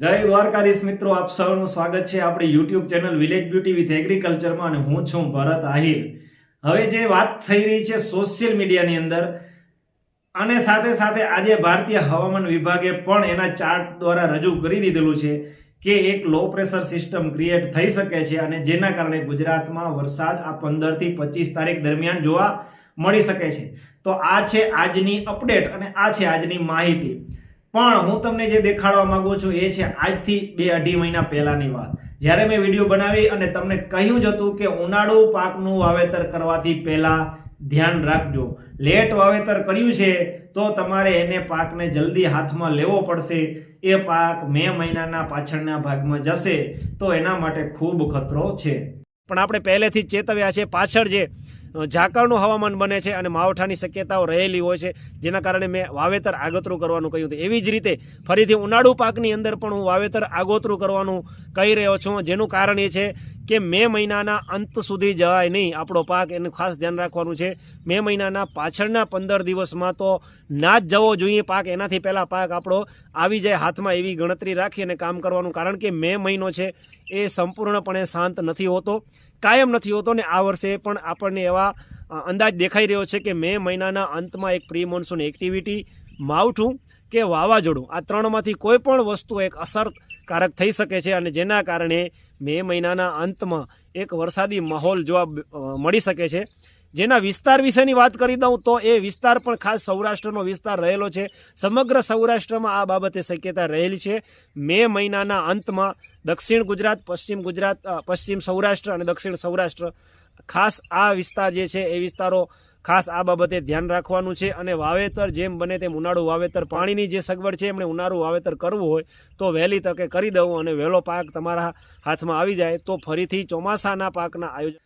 જય દ્વારકાધીશ મિત્રો, આપ સૌનું સ્વાગત છે આપણી YouTube channel village beauty with એગ્રીકલ્ચરમાં અને હું છું ભરત આહિર. હવે જે વાત થઈ રહી છે સોશિયલ મીડિયાની અંદર, અને સાથે સાથે આજે ભારતીય હવામાન વિભાગે પણ એના ચાર્ટ દ્વારા રજૂ કરી દીધેલું છે કે એક લો પ્રેશર સિસ્ટમ ક્રિએટ થઈ શકે છે અને જેના કારણે ગુજરાતમાં વરસાદ આ પંદરથી પચીસ તારીખ દરમિયાન જોવા મળી શકે છે. તો આ છે આજની અપડેટ અને આ છે આજની માહિતી. પણ હું તમને જે દેખાડવા માંગુ છું એ છે આજથી બે અઢી મહિના પહેલાની વાત. જ્યારે મેં વીડિયો બનાવી અને તમને કહ્યું જ હતું કે ઉનાળુ પાકનું વાવેતર કરવાથી પહેલા ધ્યાન રાખજો. લેટ વાવેતર કર્યું છે તો તમારે એને પાકને જલ્દી હાથમાં લેવો પડશે. એ પાક મે મહિનાના પાછળના ભાગમાં જશે તો એના માટે ખૂબ ખતરો છે. પણ આપણે પહેલેથી ચેતવ્યા છે પાછળ જે ઝાકળનું હવામાન બને છે અને માવઠાની શક્યતાઓ રહેલી હોય છે, જેના કારણે મેં વાવેતર આગોતરું કરવાનું કહ્યું હતું. એવી જ રીતે ફરીથી ઉનાળુ પાકની અંદર પણ હું વાવેતર આગોતરું કરવાનું કહી રહ્યો છું. જેનું કારણ એ છે કે મે મહિનાના અંત સુધી જવાય નહીં આપણો પાક. એનું ખાસ ધ્યાન રાખવાનું છે. મે મહિનાના પાછળના પંદર દિવસમાં તો ના જ જવો જોઈએ પાક. એનાથી પહેલાં પાક આપણો આવી જાય હાથમાં એવી ગણતરી રાખી અને કામ કરવાનું. કારણ કે મે મહિનો છે એ સંપૂર્ણપણે શાંત નથી હોતો. કાયમ નથી હોતો ને આ વર્ષે પણ આપણને એવા અંદાજ દેખાઈ રહ્યો છે કે મે મહિનાના અંતમાં એક પ્રી મોન્સૂન એક્ટિવિટી માવઠું કે વાવાઝોડું. આ ત્રણમાંથી કોઈ પણ વસ્તુ એક અસરકારક થઈ શકે છે અને જેના કારણે મે મહિનાના અંતમાં એક વરસાદી માહોલ જોવા મળી શકે છે. જેના વિસ્તાર વિશેની વાત કરી દઉં તો એ વિસ્તાર પણ ખાસ સૌરાષ્ટ્રનો વિસ્તાર રહેલો છે. સમગ્ર સૌરાષ્ટ્રમાં આ બાબતે શક્યતા રહેલી છે. મે મહિનાના અંતમાં દક્ષિણ ગુજરાત, પશ્ચિમ ગુજરાત પશ્ચિમ સૌરાષ્ટ્ર અને દક્ષિણ સૌરાષ્ટ્ર ખાસ આ વિસ્તાર જે છે એ વિસ્તારો ખાસ આ બાબતે ધ્યાન રાખવાનું છે અને વાવેતર જેમ બને તેમ ઉનાળું વાવેતર પાણીની જે સગવડ છે એમણે ઉનાળું વાવેતર કરવું હોય તો વહેલી તકે કરી દઉં અને વહેલો પાક તમારા હાથમાં આવી જાય તો ફરીથી ચોમાસાના પાકના આયોજન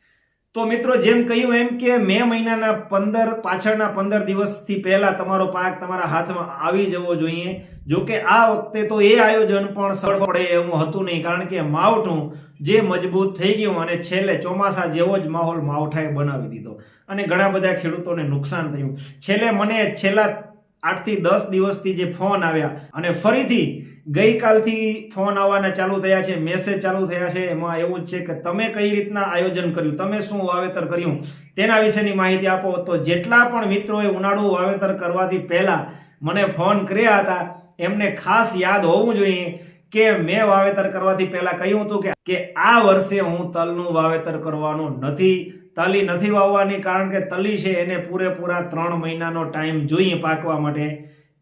તો મિત્રો જેમ કહ્યું એમ કે મે મહિનાના પંદર, પાછળના પંદર દિવસથી પહેલા તમારો પાક તમારા હાથમાં આવી જવો જોઈએ. જો કે આ વખતે તો એ આયોજન પણ સરળ પડે એવું હતું નહીં, કારણ કે માવઠું જે મજબૂત થઈ ગયું અને છેલ્લે ચોમાસા જેવો જ માહોલ માવઠાએ બનાવી દીધો. અને ઘણા બધા ખેડૂતોને નુકસાન થયું. છેલ્લે મને છેલ્લા આઠથી દસ દિવસથી જે ફોન આવ્યા અને ફરીથી ગઈકાલથી ફોન આવવાના ચાલુ થયા છે મેસેજ ચાલુ થયા છે. એમાં એવું જ છે કે તમે કઈ રીતના આયોજન કર્યું, તમે શું વાવેતર કર્યું, તેના વિશેની માહિતી આપો. તો જેટલા પણ મિત્રોએ ઉનાળુ વાવેતર કરવાથી પહેલા મને ફોન કર્યા હતા, એમને ખાસ યાદ હોવું જોઈએ કે મેં વાવેતર કરવાથી પહેલા કહ્યું હતું કે આ વર્ષે હું તલનું વાવેતર કરવાનું નથી, તલી નથી વાવવાની કારણ કે તલી છે, એને પૂરેપૂરા ત્રણ મહિનાનો ટાઈમ જોઈએ પાકવા માટે.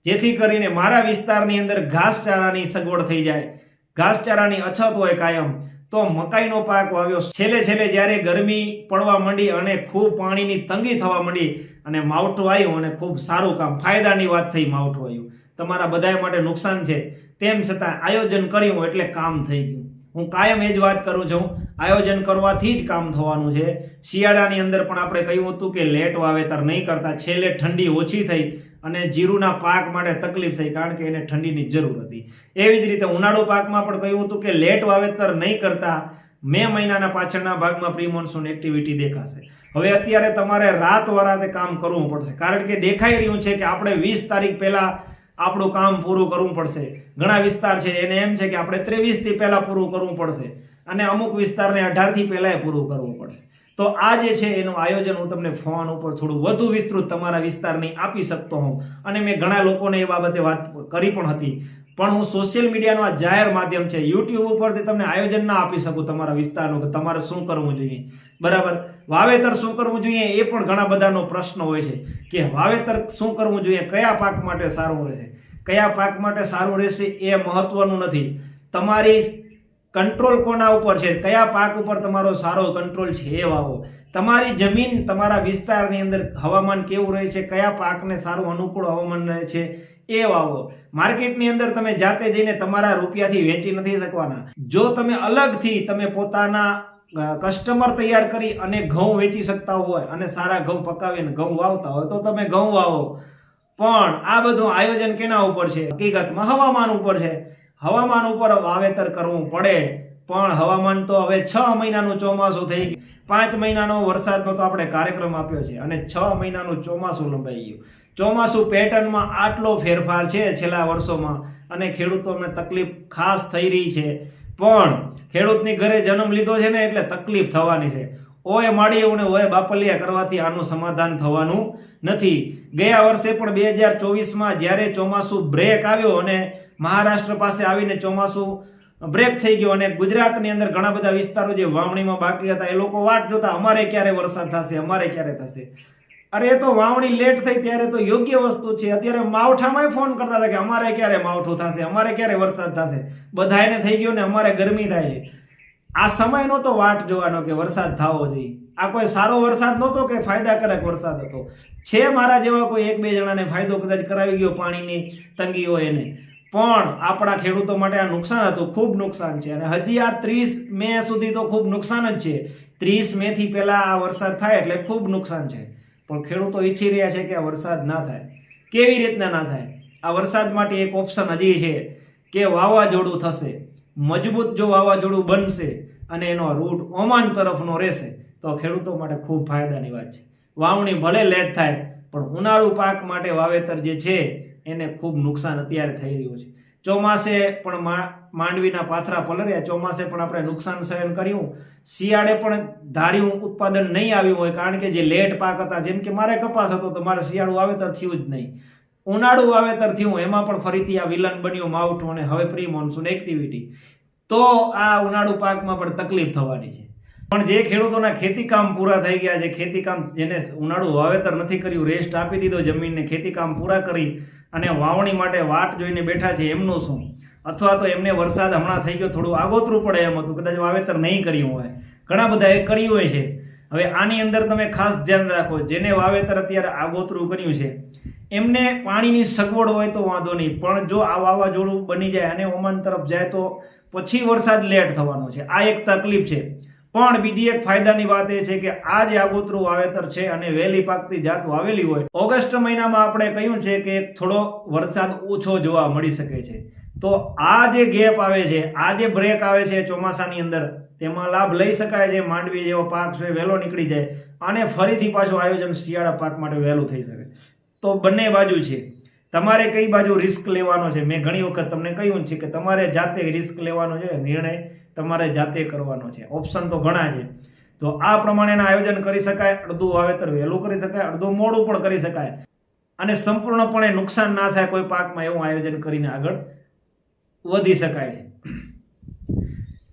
જેથી કરીને મારા વિસ્તારની અંદર ઘાસચારાની સગવડ થઈ જાય. ઘાસચારાની અછત હોય કાયમ. તો મકાઈનો પાક વાવ્યો. છેલ્લે છેલ્લે જ્યારે ગરમી પડવા માંડી અને ખૂબ પાણીની તંગી થવા માંડી અને માવઠું આવ્યું અને ખૂબ સારું કામ. ફાયદાની વાત થઈ, માવઠું આવ્યું તમારા બધાય માટે નુકસાન છે. તેમ છતાં આયોજન કર્યું એટલે કામ થઈ ગયું. હું કાયમ એ જ વાત કરું છું. આયોજન કરવાથી જ કામ થવાનું છે. શિયાળાની અંદર પણ આપણે કહ્યું હતું કે લેટ વાવેતર નહીં કરતા. છેલ્લે ઠંડી ઓછી થઈ. અને જીરુના પાક માટે તકલીફ થઈ કારણ કે એને ઠંડીની જરૂર હતી. એવી જ રીતે ઉનાળુ પાકમાં પણ કહ્યું હતું કે લેટ વાવેતર નહીં કરતા મે મહિનાના પાછળના ભાગમાં પ્રી મોન્સૂન એક્ટિવિટી દેખાશે. હવે અત્યારે તમારે રાત વરાતે કામ કરવું પડશે. કારણ કે દેખાઈ રહ્યું છે કે આપણે વીસ તારીખ પહેલા આપણું કામ પૂરું કરવું પડશે. ઘણા વિસ્તાર છે, એને એમ છે કે આપણે ત્રેવીસથી પહેલાં પૂરું કરવું પડશે. અને અમુક વિસ્તારને અઢારથી પહેલાંય પૂરું કરવું પડશે. તો આ જે છે એનું આયોજન હું તમને ફોન ઉપર થોડું વધુ વિસ્તૃત તમારા વિસ્તારની આપી શકતો હું અને મેં ઘણા લોકોને એ બાબતે વાત કરી પણ હતી. પણ હું સોશિયલ મીડિયાનો આ જાહેર માધ્યમ છે, યુટ્યુબ ઉપરથી તમને આયોજન ના આપી શકું તમારા વિસ્તારનું કે તમારે શું કરવું જોઈએ. બરાબર? વાવેતર શું કરવું જોઈએ એ પણ ઘણા બધાનો પ્રશ્ન હોય છે કે વાવેતર શું કરવું જોઈએ, કયા પાક માટે સારું રહેશે? કયા પાક માટે સારું રહેશે એ મહત્વનું નથી. તમારી કંટ્રોલ કોના ઉપર છે? કયા પાક ઉપર તમારો સારો કંટ્રોલ છે વાવો. તમારી જમીન, તમારા વિસ્તારની અંદર હવામાન કેવું રહે છે? કયા પાકને સારું અનુકૂળ હવામાન રહે છે? એ વાવો. માર્કેટની અંદર તમે જાતે જઈને તમારા રૂપિયાથી વેચી નથી શકવાના. જો તમે અલગથી તમે પોતાના કસ્ટમર તૈયાર કરી અને ઘઉં વેચી શકતા હોય અને સારા ઘઉં પકાવીને ઘઉં વાવતા હોય તો તમે ઘઉં વાવો. પણ આ બધું આયોજન કેના ઉપર છે? હકીકતમાં હવામાન ઉપર છે. હવામાન ઉપર વાવેતર કરવું પડે, પણ હવામાન તો હવે છ મહિનાનું ચોમાસું થઈ ગયું. પાંચ મહિનાનો વરસાદનો તો આપણે કાર્યક્રમ આપ્યો છે અને છ મહિનાનું ચોમાસું લંબાઈ ગયું. ચોમાસું પેટર્નમાં આટલો ફેરફાર છે છેલ્લા વર્ષોમાં અને ખેડૂતોને તકલીફ ખાસ થઈ રહી છે. પણ ખેડૂતની ઘરે જન્મ લીધો છે ને એટલે તકલીફ થવાની છે. ઓય માળીયું અને ઓય બાપલિયા કરવાથી આનું સમાધાન થવાનું નથી. ગયા વર્ષે પણ બે હજાર ચોવીસમાં જ્યારે ચોમાસું બ્રેક આવ્યો અને મહારાષ્ટ્ર પાસે આવીને ચોમાસું બ્રેક થઈ ગયો અને ગુજરાતની અંદર ઘણા બધા વિસ્તારો જે વાવણીમાં બાકી હતા, એ લોકો વાટ જોતા, અમારે ક્યારે વરસાદ થશે? અમારે ક્યારે થશે? અરે, એ તો વાવણી લેટ થઈ ત્યારે તો યોગ્ય વસ્તુ છે. અત્યારે માવઠામાં ફોન કરતા હતા કે, અમારે ક્યારે માવઠું થશે? અમારે ક્યારે વરસાદ થશે? બધાને થઈ ગયો ને અમારે ગરમી થાય આ સમય નહોતો વાટ જોવાનો કે વરસાદ થવો જોઈએ. આ કોઈ સારો વરસાદ નહોતો કે ફાયદાકારક વરસાદ હતો? છે મારા જેવા કોઈ એક બે જણાને ફાયદો કદાચ કરાવી ગયો પાણીની તંગી હોય એને. પણ આપણા ખેડૂતો માટે આ નુકસાન હતું, ખૂબ નુકસાન છે. અને હજી આ ત્રીસ મે સુધી તો ખૂબ નુકસાન જ છે. ત્રીસ મે થી પહેલા આ વરસાદ થાય એટલે ખૂબ નુકસાન છે. પણ ખેડૂતો ઈચ્છી રહ્યા છે કે આ વરસાદ ના થાય. કેવી રીતના ના થાય? આ વરસાદ માટે એક ઓપ્શન હજી છે કે વાવાઝોડું થશે. મજબૂત જો વાવાઝોડું બનશે અને એનો રૂટ ઓમાન તરફનો રહેશે, તો ખેડૂતો માટે ખૂબ ફાયદાની વાત છે. વાવણી ભલે લેટ થાય, પણ ઉનાળુ પાક માટે વાવેતર જે છે એને ખૂબ નુકસાન અત્યારે થઈ રહ્યું છે. ચોમાસે પણ માંડવીના પાથરા પલર્યા ચોમાસે પણ આપણે નુકસાન સહન કર્યું. શિયાળે પણ ધાર્યું ઉત્પાદન નહીં આવ્યું હોય, કારણ કે જે લેટ પાક હતા, જેમ કે મારે કપાસ હતો, તો મારે શિયાળુ વાવેતર થયું જ નહીં. ઉનાળુ વાવેતર થયું, એમાં પણ ફરીથી આ વિલન બન્યું માવઠું અને હવે પ્રી મોન્સૂન એક્ટિવિટી તો આ ઉનાળુ પાકમાં પણ તકલીફ થવાની છે. પણ જે ખેડૂતોના ખેતીકામ પૂરા થઈ ગયા છે, ખેતીકામ જેને ઉનાળુ વાવેતર નથી કર્યું રેસ્ટ આપી દીધો જમીનને, ખેતીકામ પૂરા કરી અને વાવણી માટે વાટ જોઈને બેઠા છે એમનું શું? અથવા તો એમને વરસાદ હમણાં થઈ ગયો, થોડું આગોતરું પડે એમ હતું. કદાચ વાવેતર નહીં કર્યું હોય. ઘણા બધા એ કર્યું હોય છે. હવે આની અંદર તમે ખાસ ધ્યાન રાખો, જેને વાવેતર અત્યારે આગોતરું કર્યું છે, એમને પાણીની સગવડ હોય તો વાંધો નહીં. પણ જો આ વાવાઝોડું બની જાય અને ઓમાન તરફ જાય તો પછી વરસાદ લેટ થવાનો છે. આ એક તકલીફ છે. પણ બીજી એક ફાયદાની વાત એ છે કે આ જે આગોતરું વાવેતર છે અને વહેલી પાકતી જાત વાવેલી હોય, ઓગસ્ટ મહિનામાં આપણે કહ્યું છે કે થોડો વરસાદ ઓછો જોવા મળી શકે છે. તો આ જે ગેપ આવે છે, આ જે બ્રેક આવે છે ચોમાસાની અંદર, તેમાં લાભ લઈ શકાય છે, માંડવી જેવો પાક છે, વહેલો નીકળી જાય અને ફરીથી પાછું આયોજન શિયાળા પાક માટે વહેલું થઈ શકે. તો બંને બાજુ છે. તમારે કઈ બાજુ રિસ્ક લેવાનો છે? મેં ઘણી વખત તમને કહ્યું છે કે તમારે જાતે રિસ્ક લેવાનો છે, નિર્ણય તમારે જાતે કરવાનો છે. ઓપ્શન તો ઘણા છે. તો આ પ્રમાણેના આયોજન કરી શકાય, અડધું વાવેતર વહેલું કરી શકાય, અડધું મોડું પણ કરી શકાય. અને સંપૂર્ણપણે નુકસાન ના થાય કોઈ પાકમાં એવું આયોજન કરીને આગળ વધી શકાય છે.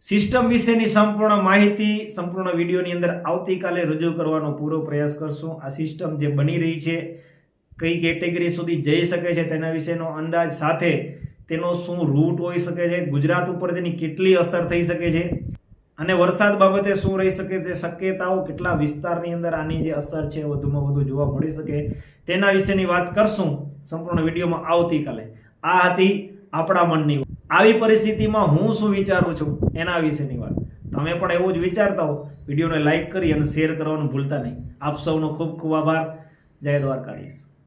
સિસ્ટમ વિશેની સંપૂર્ણ માહિતી સંપૂર્ણ વિડીયોની અંદર આવતીકાલે રજૂ કરવાનો પૂરો પ્રયાસ કરશું. આ સિસ્ટમ જે બની રહી છે, કઈ કેટેગરી સુધી જઈ શકે છે તેના વિશેનો અંદાજ સાથે તેનો શું રૂટ હોઈ શકે છે? ગુજરાત ઉપર તેની કેટલી અસર થઈ શકે છે? અને વરસાદ બાબતે શું રહી શકે છે? શક્યતાઓ કેટલા વિસ્તારની અંદર આની જે અસર છે વધુમાં વધુ જોવા મળી શકે. તેના વિશેની વાત કરશું સંપૂર્ણ વિડીયોમાં આવતીકાલે. આ હતી આપણા મનની આવી પરિસ્થિતિમાં હું શું વિચારું છું? એના વિશેની વાત. તમે પણ એવું જ વિચારતા હો. વિડીયોને લાઈક કરી અને શેર કરવાનું ભૂલતા નહીં. આપ સૌનો ખૂબ ખૂબ આભાર. જય દ્વારકાધીશ.